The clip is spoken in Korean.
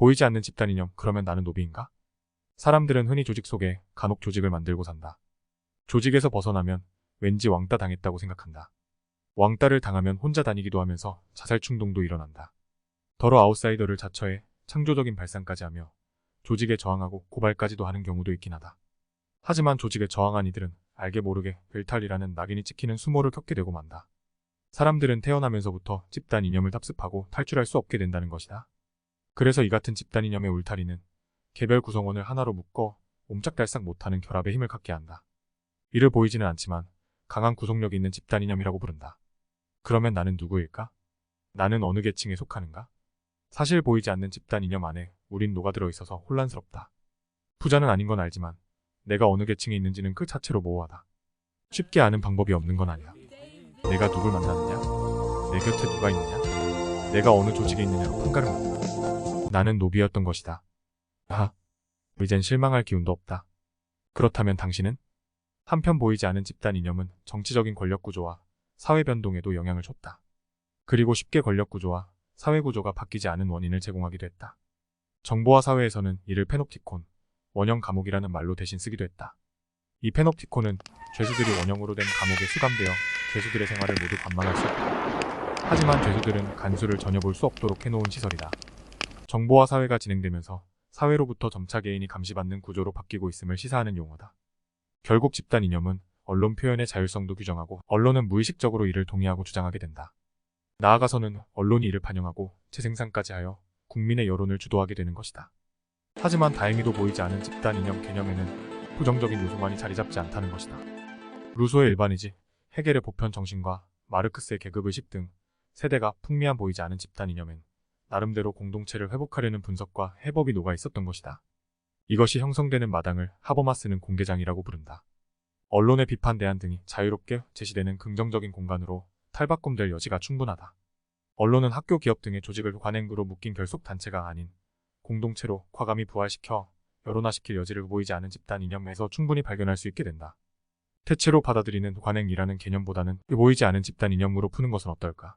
보이지 않는 집단 이념, 그러면 나는 노비인가? 사람들은 흔히 조직 속에 간혹 조직을 만들고 산다. 조직에서 벗어나면 왠지 왕따 당했다고 생각한다. 왕따를 당하면 혼자 다니기도 하면서 자살 충동도 일어난다. 더러 아웃사이더를 자처해 창조적인 발상까지 하며 조직에 저항하고 고발까지도 하는 경우도 있긴 하다. 하지만 조직에 저항한 이들은 알게 모르게 벨탈이라는 낙인이 찍히는 수모를 겪게 되고 만다. 사람들은 태어나면서부터 집단 이념을 답습하고 탈출할 수 없게 된다는 것이다. 그래서 이 같은 집단 이념의 울타리는 개별 구성원을 하나로 묶어 옴짝달싹 못하는 결합의 힘을 갖게 한다. 이를 보이지는 않지만 강한 구속력이 있는 집단 이념이라고 부른다. 그러면 나는 누구일까? 나는 어느 계층에 속하는가? 사실 보이지 않는 집단 이념 안에 우린 녹아들어 있어서 혼란스럽다. 부자는 아닌 건 알지만 내가 어느 계층에 있는지는 그 자체로 모호하다. 쉽게 아는 방법이 없는 건 아니야. 내가 누굴 만나느냐? 내 곁에 누가 있느냐? 내가 어느 조직에 있느냐로 판가름 난다. 나는 노비였던 것이다. 아, 이젠 실망할 기운도 없다. 그렇다면 당신은? 한편 보이지 않은 집단 이념은 정치적인 권력 구조와 사회 변동에도 영향을 줬다. 그리고 쉽게 권력 구조와 사회 구조가 바뀌지 않은 원인을 제공하기도 했다. 정보화 사회에서는 이를 페놉티콘, 원형 감옥이라는 말로 대신 쓰기도 했다. 이 페놉티콘은 죄수들이 원형으로 된 감옥에 수감되어 죄수들의 생활을 모두 관망할 수 있다. 하지만 죄수들은 간수를 전혀 볼 수 없도록 해놓은 시설이다. 정보화 사회가 진행되면서 사회로부터 점차 개인이 감시받는 구조로 바뀌고 있음을 시사하는 용어다. 결국 집단 이념은 언론 표현의 자율성도 규정하고 언론은 무의식적으로 이를 동의하고 주장하게 된다. 나아가서는 언론이 이를 반영하고 재생산까지 하여 국민의 여론을 주도하게 되는 것이다. 하지만 다행히도 보이지 않은 집단 이념 개념에는 부정적인 요소만이 자리 잡지 않다는 것이다. 루소의 일반이지, 헤겔의 보편 정신과 마르크스의 계급의식 등 세대가 풍미한 보이지 않은 집단 이념엔 나름대로 공동체를 회복하려는 분석과 해법이 녹아 있었던 것이다. 이것이 형성되는 마당을 하버마스는 공개장이라고 부른다. 언론의 비판 대안 등이 자유롭게 제시되는 긍정적인 공간으로 탈바꿈될 여지가 충분하다. 언론은 학교 기업 등의 조직을 관행구로 묶인 결속 단체가 아닌 공동체로 과감히 부활시켜 여론화시킬 여지를 보이지 않은 집단 이념에서 충분히 발견할 수 있게 된다. 태체로 받아들이는 관행이라는 개념보다는 보이지 않은 집단 이념으로 푸는 것은 어떨까?